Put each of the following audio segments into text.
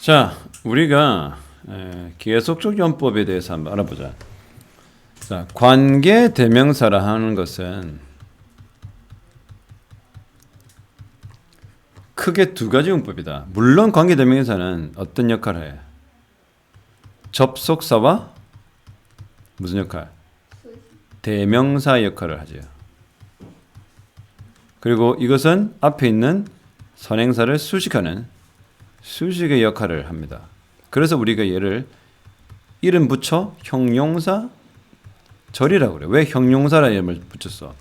자, 우리가 에, 계속적 용법에 대해서 한번 알아보자. 자, 관계 대명사라 하는 것은 크게 두 가지 용법이다. 물론 관계 대명사는 어떤 역할을 해? 접속사와 무슨 역할? 대명사 역할을 하죠. 그리고 이것은 앞에 있는 선행사를 수식하는 수식의 역할을 합니다. 그래서 우리가 얘를 이름 붙여 형용사 절이라고 그래. 왜 형용사라는 이름을 붙였어?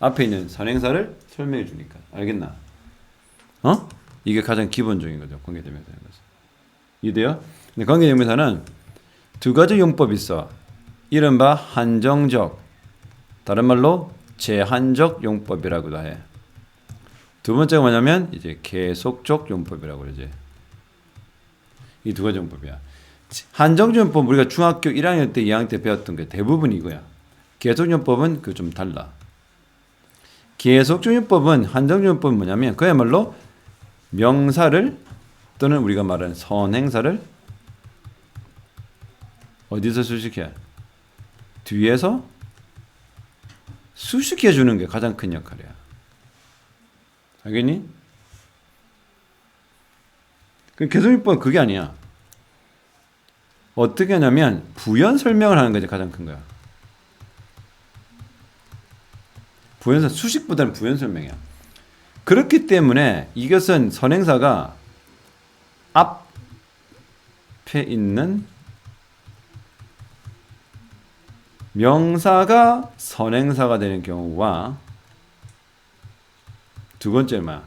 앞에 있는 선행사를 설명해 주니까. 알겠나? 어? 이게 가장 기본적인 거죠. 관계대명사는 것은. 이해돼요? 근데 관계대명사는 두 가지 용법이 있어. 이른바 한정적, 다른 말로 제한적 용법이라고도 해. 두 번째가 뭐냐면 이제 계속적 용법이라고 그러지. 이 두 가지 용법이야. 한정적 용법 우리가 중학교 1학년 때, 2학년 때 배웠던 게 대부분 이거야. 계속 용법은 그 좀 달라. 한정적 용법은 뭐냐면 그야말로 명사를 또는 우리가 말하는 선행사를 어디서 수식해? 뒤에서 수식해 주는 게 가장 큰 역할이야. 알겠니? 그 개성요법은 그게 아니야. 어떻게 하냐면 부연 설명을 하는 것이 가장 큰 거야. 부연사 수식보다는 부연 설명이야. 그렇기 때문에 이것은 선행사가 앞에 있는 명사가 선행사가 되는 경우와 두 번째 뭐야?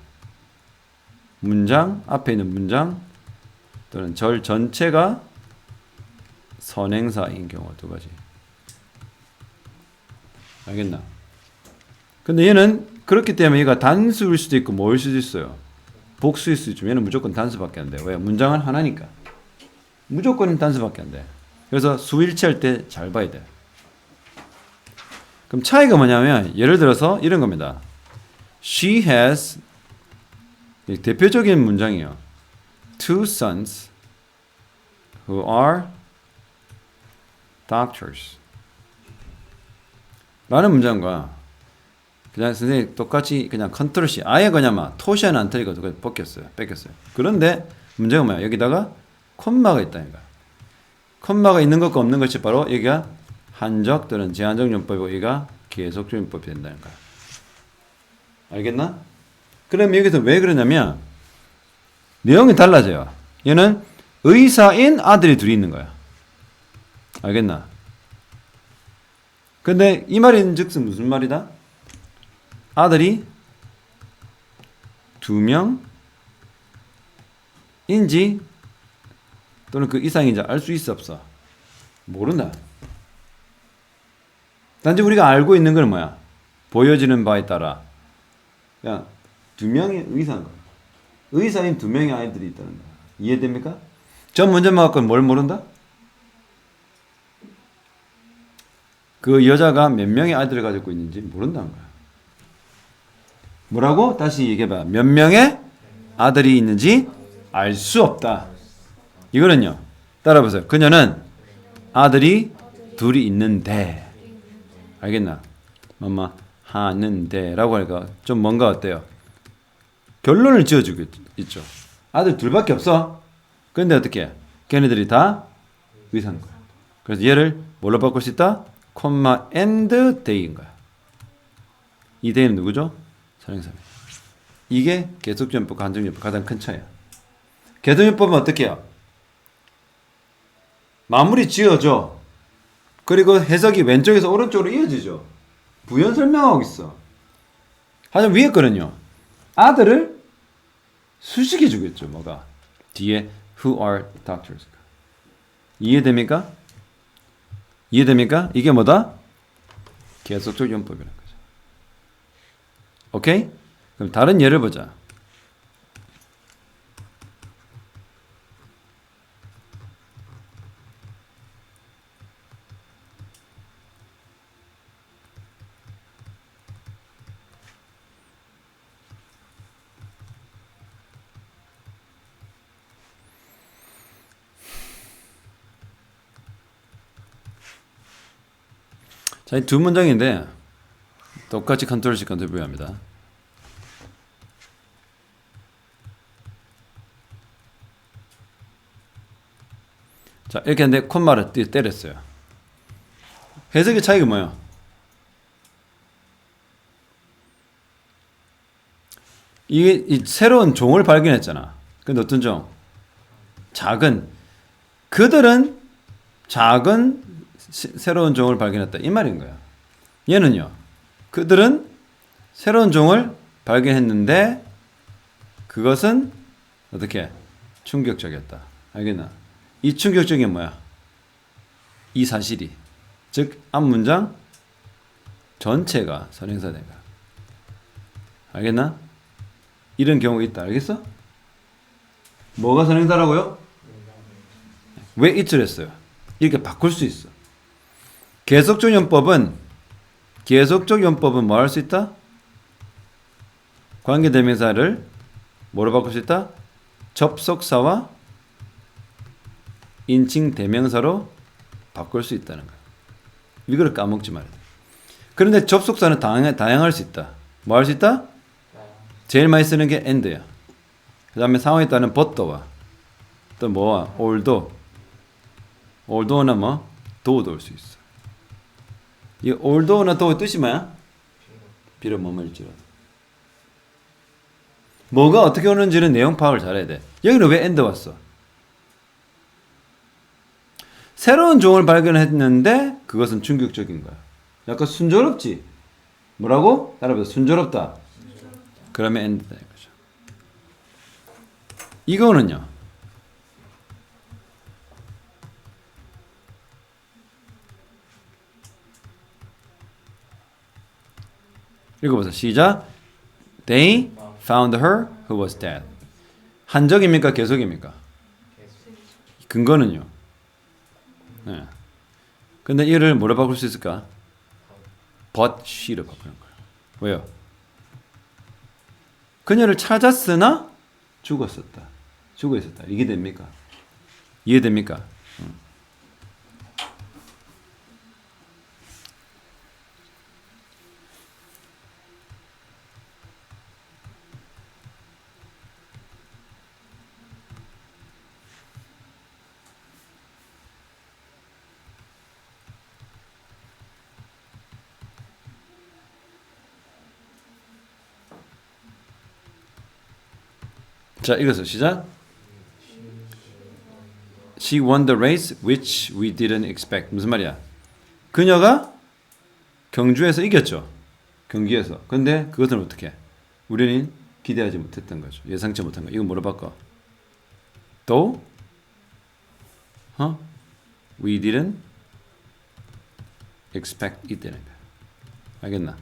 문장 앞에 있는 문장 또는 절 전체가 선행사인 경우 두 가지. 알겠나? 근데 얘는 그렇기 때문에 얘가 단수일 수도 있고 뭐일 수도 있어요. 복수일 수도 있지만 얘는 무조건 단수밖에 안 돼. 왜? 문장은 하나니까. 무조건 단수밖에 안 돼. 그래서 수일치할 때 잘 봐야 돼. 그럼 차이가 뭐냐면 예를 들어서 이런 겁니다. She has 대표적인 문장이에요. Two sons who are doctors. 라는 문장과 그냥 선생님 똑같이 그냥 컨트롤 C 아예 그냥 막 토시는 안 틀리고 벗겼어요. 뺏겼어요. 그런데 문제가 뭐야? 여기다가 콤마가 있다니까. 콤마가 있는 것과 없는 것이 바로 여기가 한적 또는 제한적 용법이고 여기가 계속적 용법이 된다는 거야. 알겠나? 그럼 여기서 왜 그러냐면 내용이 달라져요. 얘는 의사인 아들이 둘이 있는 거야. 알겠나? 근데 이 말인 즉슨 무슨 말이다? 아들이 두 명인지 또는 그 이상인지 알 수 있어 없어? 모른다. 단지 우리가 알고 있는 건 뭐야? 보여지는 바에 따라 그냥 두 명의 의사인 거야. 의사인 두 명의 아이들이 있다는 거야. 이해됩니까? 전 문제 맞고 뭘 모른다? 그 여자가 몇 명의 아이들을 가지고 있는지 모른다는 거야. 뭐라고? 다시 얘기해봐. 몇 명의 아들이 있는지 알 수 없다. 이거는요. 따라보세요. 그녀는 아들이 둘이 있는데 알겠나? 엄마 하는데라고 하니까 좀 뭔가 어때요? 결론을 지어주고 있죠. 아들 둘밖에 없어. 근데 어떻게? 걔네들이 다 의사인 거야. 그래서 얘를 뭘로 바꿀 수 있다? 콤마 and day인 거야. 이 day는 누구죠? 선행사입니다. 이게 계속전법, 간정전법 가장 큰 차이야. 계속전법은 어떻게 해요? 마무리 지어줘. 그리고 해석이 왼쪽에서 오른쪽으로 이어지죠. 부연 설명하고 있어. 하지만 위에 거는요. 아들을 수식해 주겠죠. 뭐가? 뒤에 who are doctors. 이해됩니까? 이해됩니까? 이게 뭐다? 계속적 용법이라는 거죠. 오케이? 그럼 다른 예를 보자. 자, 이 두 문장인데 똑같이 컨트롤 C 컨트롤 V 합니다. 자, 이렇게 했는데 콤마를 띄- 때렸어요. 해석의 차이가 뭐예요? 이게 이 새로운 종을 발견했잖아. 근데 어떤 종? 작은 그들은 작은 시- 새로운 종을 발견했다 이 말인 거야. 얘는요. 그들은 새로운 종을 발견했는데 그것은 어떻게 충격적이었다. 알겠나? 이 충격적인 뭐야? 이 사실이 즉 앞 문장 전체가 선행사된 거야. 알겠나? 이런 경우가 있다. 알겠어? 뭐가 선행사라고요? 왜 이틀 했어요? 이렇게 바꿀 수 있어. 계속적 용법은 계속적 용법은 뭐 할 수 있다? 관계대명사를 뭐로 바꿀 수 있다? 접속사와 인칭 대명사로 바꿀 수 있다는 거야. 이거를 까먹지 말아야 돼. 그런데 접속사는 다양, 다양할 수 있다. 뭐 할 수 있다? 제일 많이 쓰는 게 and야. 그 다음에 상황에 따른 but와 또 뭐와 although although나 뭐 do도 올 수 있어. 이 although나 do 뜻이 뭐야? 비록 머물지라도. 뭐가 어떻게 오는지는 내용 파악을 잘해야 돼. 여기는 왜 and 왔어? 새로운 종을 발견했는데 그것은 충격적인 거야. 약간 순조롭지? 뭐라고? 따라해보세요. 순조롭다. 그러면 end다 이거죠. 이거는요. 읽어보세요. 시작. They found her who was dead. 한적입니까? 계속입니까? 근거는요. 네. 근데 이를 뭐로 바꿀 수 있을까? but she로 바꾸는 거예요. 왜요? 그녀를 찾았으나 죽었었다. 죽어 있었다. 이게 됩니까? 이해됩니까? 음. 자, 이것서 시작. She won the race which we didn't expect. 무슨 말이야? 그녀가 경주에서 이겼죠. 경기에서. 근데 그것은 어떻게? 우리는 기대하지 못했던 거죠. 예상치 못한 거. 이거 뭐로 바꿔? Though, 어? We didn't expect it. 알겠나?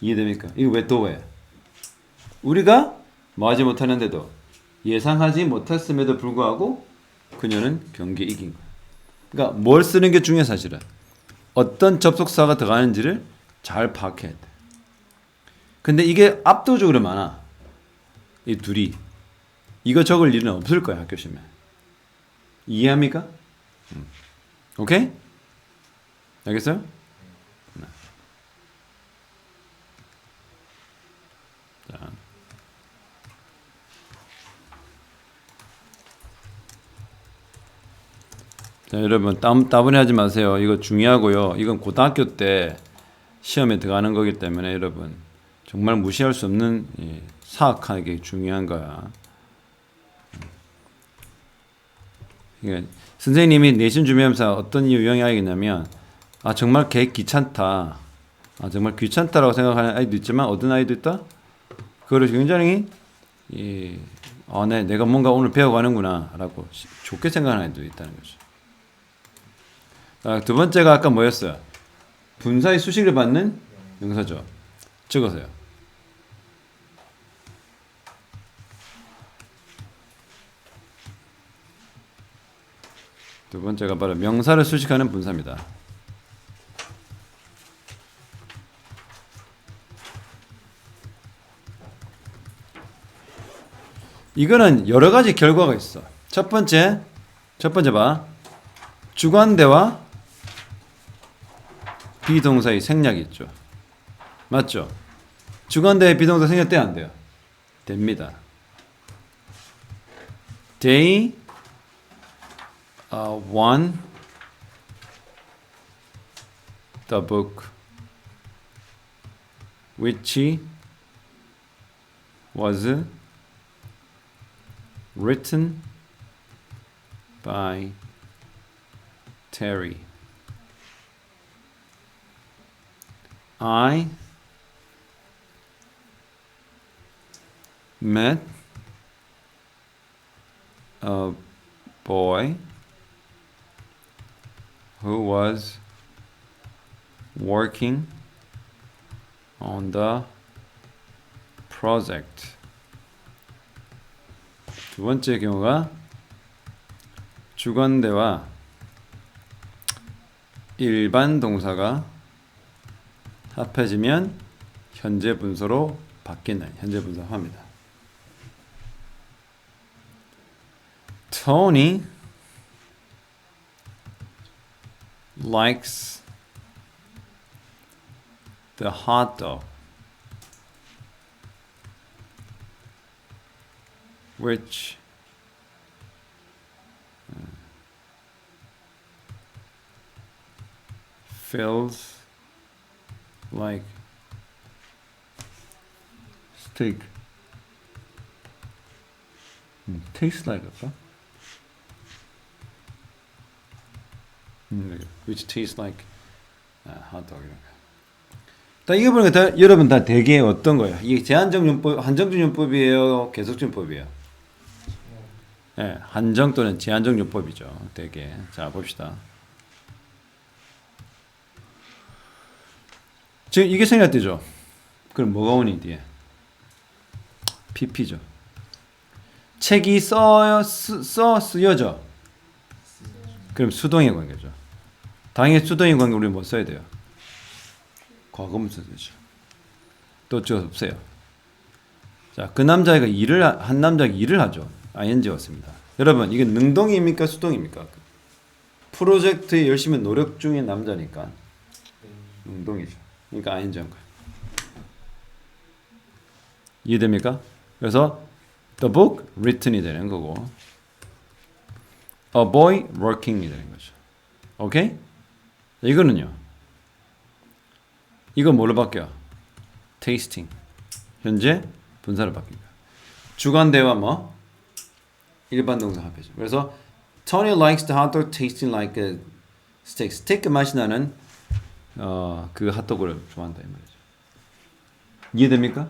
이해됩니까? 이거 왜 또 왜? 우리가 뭐 하지 못하는데도 예상하지 못했음에도 불구하고 그녀는 경기에 이긴 거야. 그러니까 뭘 쓰는 게 중요해 사실은. 어떤 접속사가 들어가는지를 잘 파악해야 돼. 근데 이게 압도적으로 많아. 이 둘이. 이거 적을 일은 없을 거야 학교 시험에. 이해합니까? 음. 오케이? 알겠어요? 네. 자. 자, 여러분 따, 따분해 하지 마세요. 이거 중요하고요. 이건 고등학교 때 시험에 들어가는 거기 때문에 여러분 정말 무시할 수 없는 예, 사학하게 중요한 거야. 예, 선생님이 내신 준비하면서 어떤 이유 영향이냐면 아 정말 걔 귀찮다. 아 정말 귀찮다라고 생각하는 아이도 있지만 어떤 아이도 있다. 그걸 굉장히 이, 아, 네, 내가 뭔가 오늘 배워가는구나라고 시- 좋게 생각하는 아이도 있다는 거죠. 아, 두 번째가 아까 뭐였어요? 분사의 수식을 받는 명사죠. 적어서요. 두 번째가 바로 명사를 수식하는 분사입니다. 이거는 여러 가지 결과가 있어. 첫 번째, 첫 번째 봐. 주관대와 비동사의 생략이 있죠. 맞죠? 주관대에 비동사 생략돼 안 돼요? 됩니다. They uh, won the book which was written by Terry. I met a boy who was working on the project. 두 번째 경우가 주관대와 일반 동사가 합해지면 현재 분사로 바뀌는 현재 분사 합니다. Tony likes the hot dog, which uh, feels like steak. 음, tastes like 할까? 음, which tastes like 아, dog 이런 거. 다 이거 보니까 다, 여러분 다 대개 어떤 거예요? 이게 제한적 용법, 한정적 용법이에요, 계속적 용법이에요. 예, 한정 또는 제한적 용법이죠. 대개. 자 봅시다. 지금 이게 생략되죠. 그럼 뭐가 오니 뒤에? PP죠. 책이 써요, 쓰, 써 쓰여져. 그럼 수동의 관계죠. 당연히 수동의 관계 우리 뭐 써야 돼요? 과거문서 되죠. 또 어쩔 수 없어요. 자, 그 남자가 일을 하- 한 남자가 일을 하죠. ing였습니다. 여러분, 이게 능동입니까 수동입니까? 프로젝트에 열심히 노력 중인 남자니까 능동이죠. 그러니까 ing인 거예요. 이해됩니까? 그래서 the book written이 되는 거고 a boy working이 되는 거죠. 오케이? 이거는요. 이거 뭘로 바뀌어? tasting. 현재 분사로 바뀝니다. 주관대와 뭐? 일반 동사 합해죠. 그래서 Tony likes the hot dog tasting like a steak. 스테이크 맛이 나는 어, 그 핫도그를 좋아한다 이 말이죠. 이해됩니까?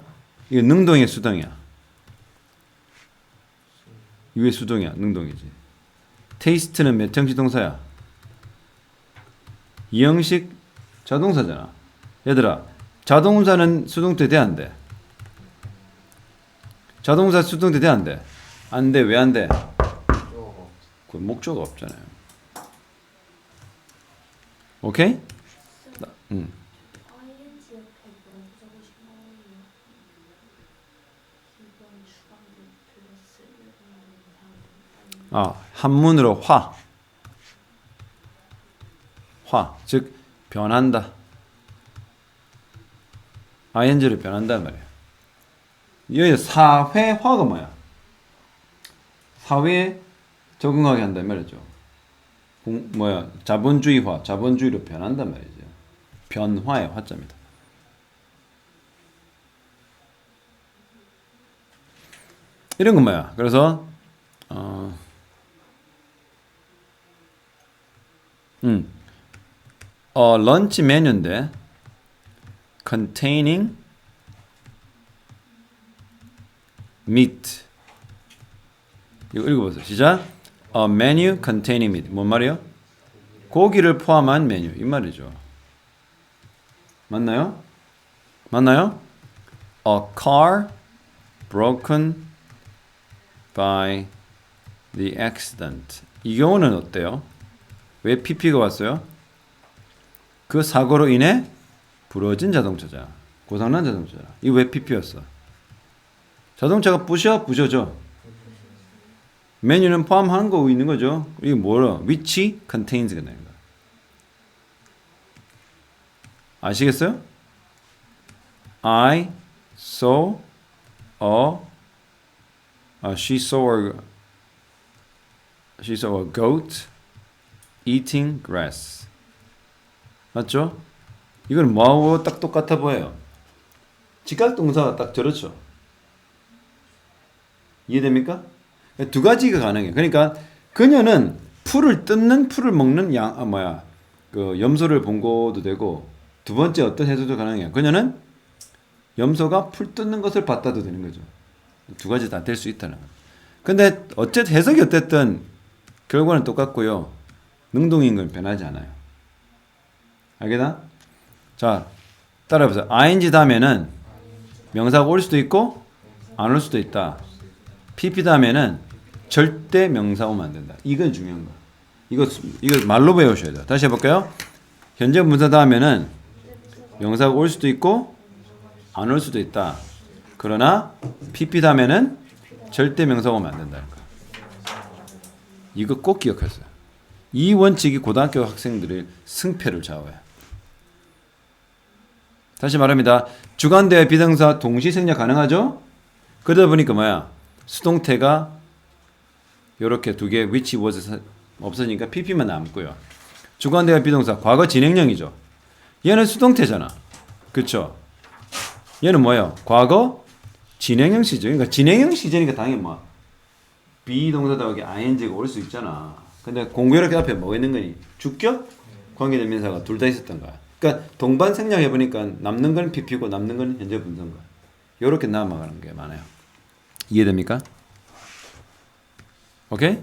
이거 능동이야 수동이야? 이게 수동이야 능동이지. 테이스트는 몇 형식 동사야? 이 형식 자동사잖아. 얘들아, 자동사는 수동태 돼안 돼? 자동사 수동태 돼안 돼? 안 돼. 왜 안 돼? 그 목적어 없잖아요. 오케이? 나- 음. 아, 한문으로 화. 화. 즉 변한다. ing를 변한단 말이야. 여기 사회화가 뭐야? 사회에 적응하게 한단 말이죠. 공, 뭐야? 자본주의화, 자본주의로 변한단 말이죠. 변화의 화자입니다. 이런 건 뭐야? 그래서 어, 음, 어 런치 메뉴인데 containing meat. 이거 읽어보세요. 시작. A menu containing meat. 뭔 말이요? 고기를 포함한 메뉴 이 말이죠. 맞나요? 맞나요? A car broken by the accident. 이 경우는 어때요? 왜 PP가 왔어요? 그 사고로 인해 부러진 자동차잖아. 고장난 자동차잖아. 이거 왜 PP였어? 자동차가 부셔 부셔져. 메뉴는 포함한 거 있는 거죠. 이게 뭐라? which contains가 되는 거야. 아시겠어요? I saw a 아, she saw a she saw a goat eating grass. 맞죠? 이건 뭐하고 딱 똑같아 보여요. 직각 동사가 딱 저렇죠. 이해됩니까? 두 가지가 가능해요. 그러니까 그녀는 풀을 뜯는 풀을 먹는 양 아, 뭐야 그 염소를 본 것도 되고 두 번째 어떤 해석도 가능해요. 그녀는 염소가 풀 뜯는 것을 봤다도 되는 거죠. 두 가지 다 될 수 있다는 거. 근데 어쨌든 해석이 어쨌든 결과는 똑같고요. 능동인 변하지 않아요. 알겠나? 자, 따라해보세요. ing 다음에는 명사가 올 수도 있고 안 올 수도 있다. pp 다음에는 절대 명사 오면 안 된다. 이건 중요한 거. 이거 이거 말로 배우셔야 돼요. 다시 해볼까요? 현재 분사 다음에는 명사가 올 수도 있고 안 올 수도 있다. 그러나 다음에는 절대 명사가 오면 안 된다는 거. 이거 꼭 기억하세요. 이 원칙이 고등학교 학생들의 승패를 좌우해. 다시 말합니다. 주관대 비동사 동시 생략 가능하죠? 그러다 보니까 뭐야? 수동태가 이렇게 두개 which was 없어지니까 pp만 남고요. 주관대와 비동사 과거 진행형이죠. 얘는 수동태잖아. 그렇죠? 얘는 뭐예요? 과거 진행형 시제. 그러니까 진행형 시제니까 당연히 뭐 비동사 더하기 ing가 올 수 있잖아. 근데 공교롭게 앞에 뭐가 있는 거니? 주격 관계대명사가 둘 다 있었던 거야. 그러니까 동반 생략해 보니까 남는 건 pp고 남는 건 현재 분사인 거야. 이렇게 남아가는 게 많아요. 이해됩니까? 오케이?